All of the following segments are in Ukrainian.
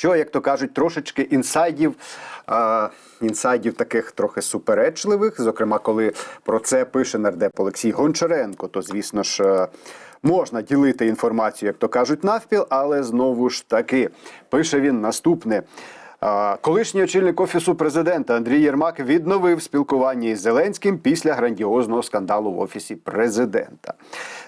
що, як то кажуть, трошечки інсайдів. е, Інсайдів таких трохи суперечливих, зокрема, коли про це пише нардеп Олексій Гончаренко, то звісно ж е, можна ділити інформацію, як то кажуть, навпіл, але знову ж таки пише він наступне. Колишній очільник офісу президента Андрій Єрмак відновив спілкування із Зеленським після грандіозного скандалу в офісі президента.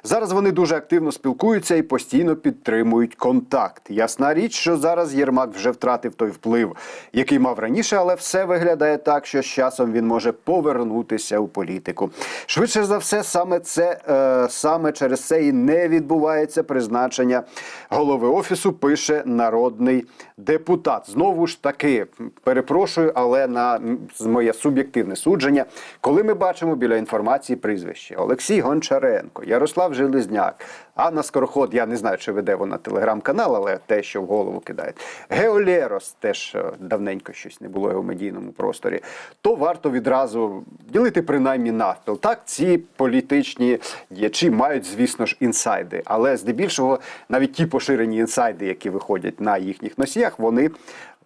Зараз вони дуже активно спілкуються і постійно підтримують контакт. Ясна річ, що зараз Єрмак вже втратив той вплив, який мав раніше, але все виглядає так, що з часом він може повернутися у політику. Швидше за все, саме це е, саме через це і не відбувається призначення голови офісу. Пише народний депутат. Знову ж таки, перепрошую, але на моє суб'єктивне судження, коли ми бачимо біля інформації прізвище Олексій Гончаренко, Ярослав Железняк, Анна Скороход, я не знаю, чи веде вона телеграм-канал, але те, що в голову кидають. Геолерос теж е, давненько щось не було в медійному просторі. То варто відразу ділити принаймні навпіл. Так, ці політичні діячі мають, звісно ж, інсайди, але здебільшого навіть ті поширені інсайди, які виходять на їхніх носіях, вони.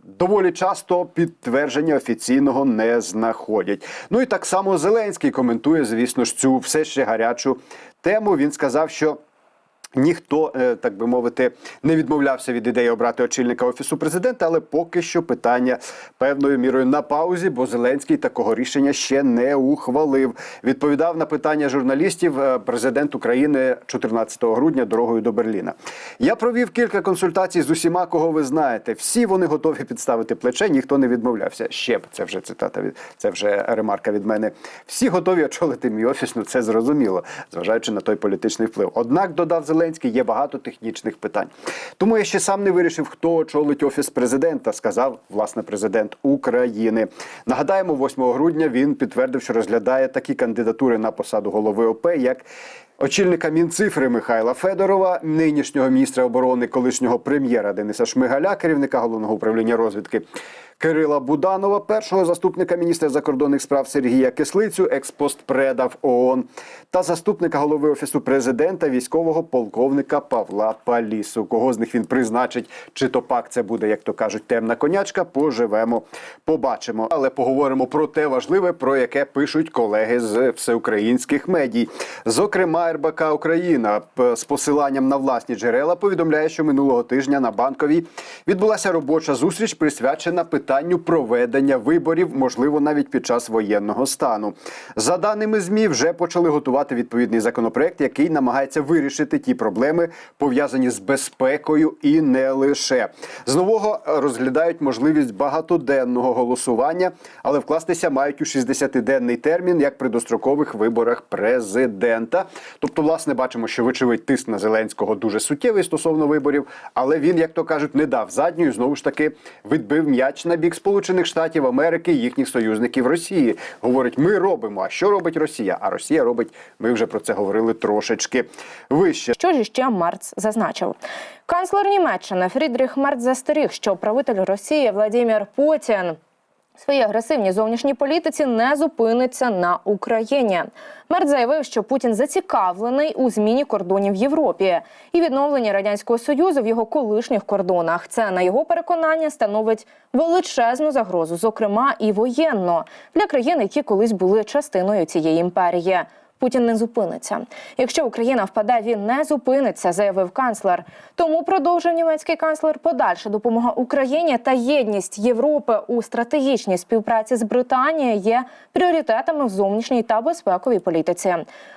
Доволі часто підтвердження офіційного не знаходять. Ну і так само Зеленський коментує, звісно ж, цю все ще гарячу тему. Він сказав, що Ніхто, е, так би мовити, не відмовлявся від ідеї обрати очільника офісу президента, але поки що питання певною мірою на паузі, бо Зеленський такого рішення ще не ухвалив. Відповідав на питання журналістів е, президент України 14 грудня дорогою до Берліна. Я провів кілька консультацій з усіма, кого ви знаєте. Всі вони готові підставити плече, ніхто не відмовлявся. Ще б це вже цитата від це вже ремарка від мене. Всі готові очолити мій офіс. Ну це зрозуміло, зважаючи на той політичний вплив. Однак додав Зеленський, є багато технічних питань. Тому я ще сам не вирішив, хто очолить офіс президента, сказав власне президент України. Нагадаємо, 8 грудня він підтвердив, що розглядає такі кандидатури на посаду голови ОП, як Очільника Мінцифри Михайла Федорова, нинішнього міністра оборони, колишнього прем'єра Дениса Шмигаля, керівника головного управління розвідки Кирила Буданова, першого заступника міністра закордонних справ Сергія Кислицю, експостпреда в ООН, та заступника голови офісу президента, військового полковника Павла Палісу. Кого з них він призначить, чи то пак це буде, як то кажуть, темна конячка. Поживемо, побачимо. Але поговоримо про те важливе, про яке пишуть колеги з всеукраїнських медій. Зокрема, РБК Україна з посиланням на власні джерела повідомляє, що минулого тижня на банковій відбулася робоча зустріч, присвячена питанню проведення виборів, можливо, навіть під час воєнного стану. За даними змі, вже почали готувати відповідний законопроект, який намагається вирішити ті проблеми, пов'язані з безпекою і не лише з нового е, розглядають можливість багатоденного голосування, але вкластися мають у 60-денний термін, як при дострокових виборах президента. Тобто, власне, бачимо, що вочевидь тиск на Зеленського дуже суттєвий стосовно виборів, але він, як то кажуть, не дав задньою. Знову ж таки відбив м'яч на бік Сполучених Штатів Америки і їхніх союзників Росії. Говорить, ми робимо. А що робить Росія? А Росія робить. Ми вже про це говорили трошечки вище. Що ж іще Марц зазначив? Канцлер Німеччини Фрідріх Мерц застеріг, що правитель Росії Владимир Путін своїй агресивній зовнішній політиці не зупиниться на Україні. Мер заявив, що Путін зацікавлений у зміні кордонів в Європі і відновленні радянського союзу в його колишніх кордонах. Це на його переконання становить величезну загрозу, зокрема і воєнно для країн, які колись були частиною цієї імперії. Путін не зупиниться. Якщо Україна впаде, він не зупиниться, заявив канцлер. Тому продовжив німецький канцлер подальша допомога Україні та єдність Європи у стратегічній співпраці з Британією є пріоритетами в зовнішній та безпековій політиці.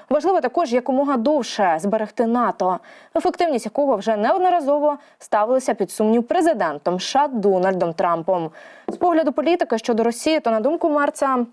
Важливо також якомога довше зберегти НАТО, ефективність якого вже неодноразово ставилася під сумнів президентом США Дональдом Трампом. З погляду політики щодо Росії, то на думку Марца.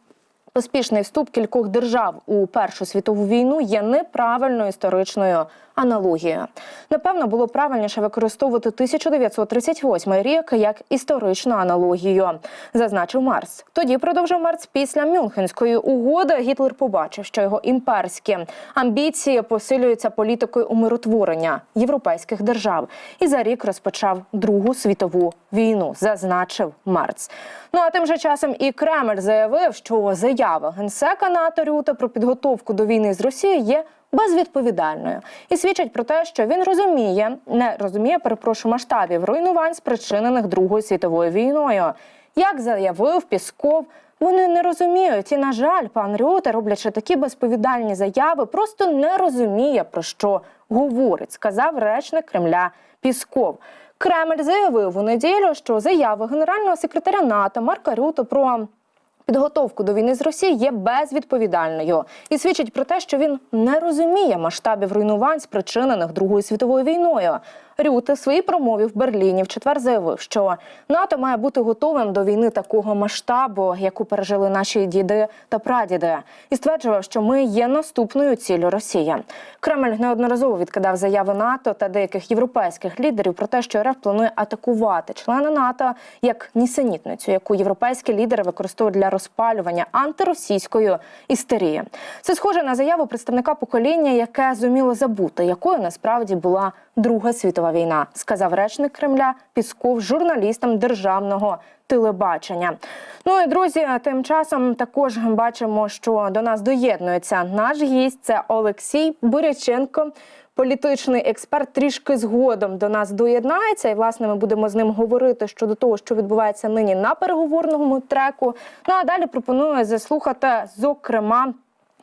Поспішний вступ кількох держав у Першу світову війну є неправильною історичною аналогією. Напевно, було правильніше використовувати 1938 рік як історичну аналогію, зазначив Марс. Тоді продовжив Марс після Мюнхенської угоди. Гітлер побачив, що його імперські амбіції посилюються політикою умиротворення європейських держав, і за рік розпочав Другу світову війну. Зазначив Марц. Ну а тим же часом і Кремль заявив, що заява генсека НАТО Рюта про підготовку до війни з Росією є безвідповідальною і свідчить про те, що він розуміє, не розуміє, перепрошую, масштабів руйнувань, спричинених Другою світовою війною. Як заявив Пісков, вони не розуміють. І, на жаль, пан Рюте, роблячи такі безповідальні заяви, просто не розуміє, про що говорить, сказав речник Кремля Пісков. Кремль заявив у неділю, що заяви генерального секретаря НАТО Марка Рюте про підготовку до війни з Росією є безвідповідальною і свідчить про те, що він не розуміє масштабів руйнувань, спричинених Другою світовою війною. Рюте в своїй промові в Берліні в четвер заявив, що НАТО має бути готовим до війни такого масштабу, яку пережили наші діди та прадіди, і стверджував, що ми є наступною ціллю Росії. Кремль неодноразово відкидав заяви НАТО та деяких європейських лідерів про те, що РФ планує атакувати члени НАТО як нісенітницю, яку європейські лідери використовують для розпалювання антиросійської істерії. Це схоже на заяву представника покоління, яке зуміло забути, якою насправді була Друга світова війна, сказав речник Кремля Пісков журналістам державного телебачення. Ну і друзі, тим часом також бачимо, що до нас доєднується наш гість. Це Олексій Буряченко. Політичний експерт трішки згодом до нас доєднається, і власне ми будемо з ним говорити щодо того, що відбувається нині на переговорному треку. Ну а далі пропоную заслухати, зокрема.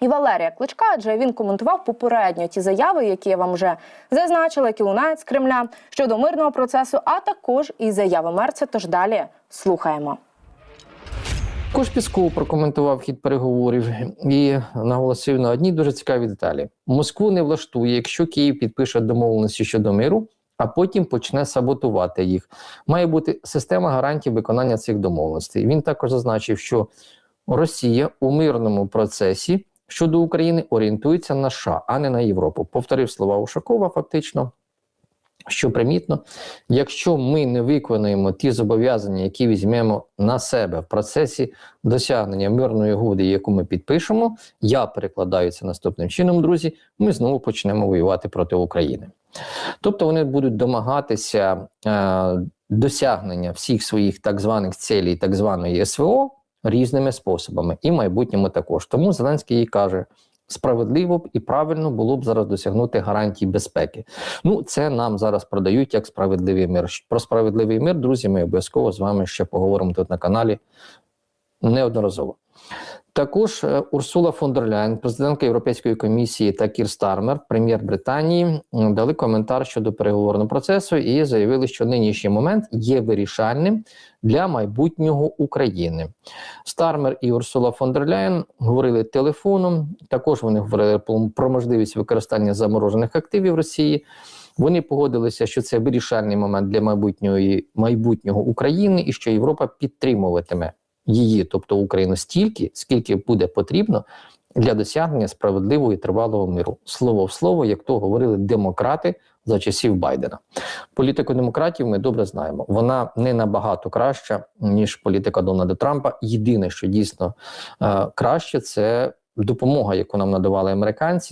І Валерія Кличка, адже він коментував попередньо ті заяви, які я вам вже зазначила, які лунають з Кремля щодо мирного процесу, а також і заяви Мерця. Тож далі слухаємо. Також Пісков прокоментував хід переговорів і наголосив на одній дуже цікавій деталі: Москву не влаштує, якщо Київ підпише домовленості щодо миру, а потім почне саботувати їх. Має бути система гарантій виконання цих домовленостей. Він також зазначив, що Росія у мирному процесі щодо України орієнтується на США, а не на Європу. Повторив слова Ушакова, фактично. Що примітно, якщо ми не виконуємо ті зобов'язання, які візьмемо на себе в процесі досягнення мирної угоди, яку ми підпишемо, я перекладаю це наступним чином, друзі, ми знову почнемо воювати проти України. Тобто вони будуть домагатися е, досягнення всіх своїх так званих цілей, так званої СВО різними способами, і в майбутньому також. Тому Зеленський їй каже. Справедливо б і правильно було б зараз досягнути гарантій безпеки. Ну, це нам зараз продають як справедливий мир. Про справедливий мир, друзі, ми обов'язково з вами ще поговоримо тут на каналі неодноразово. Також е, Урсула фон дер Ляйн, президентка Європейської комісії та Кір Стармер, прем'єр Британії, дали коментар щодо переговорного процесу і заявили, що нинішній момент є вирішальним для майбутнього України. Стармер і Урсула фон дер Ляйн говорили телефоном. Також вони говорили про- можливість використання заморожених активів Росії. Вони погодилися, що це вирішальний момент для майбутньої майбутнього України і що Європа підтримуватиме її, тобто Україну, стільки, скільки буде потрібно для досягнення справедливого і тривалого миру. Слово в слово, як то говорили демократи за часів Байдена. Політику демократів ми добре знаємо. Вона не набагато краща ніж політика Дональда Трампа. Єдине, що дійсно е, краще, це допомога, яку нам надавали американці.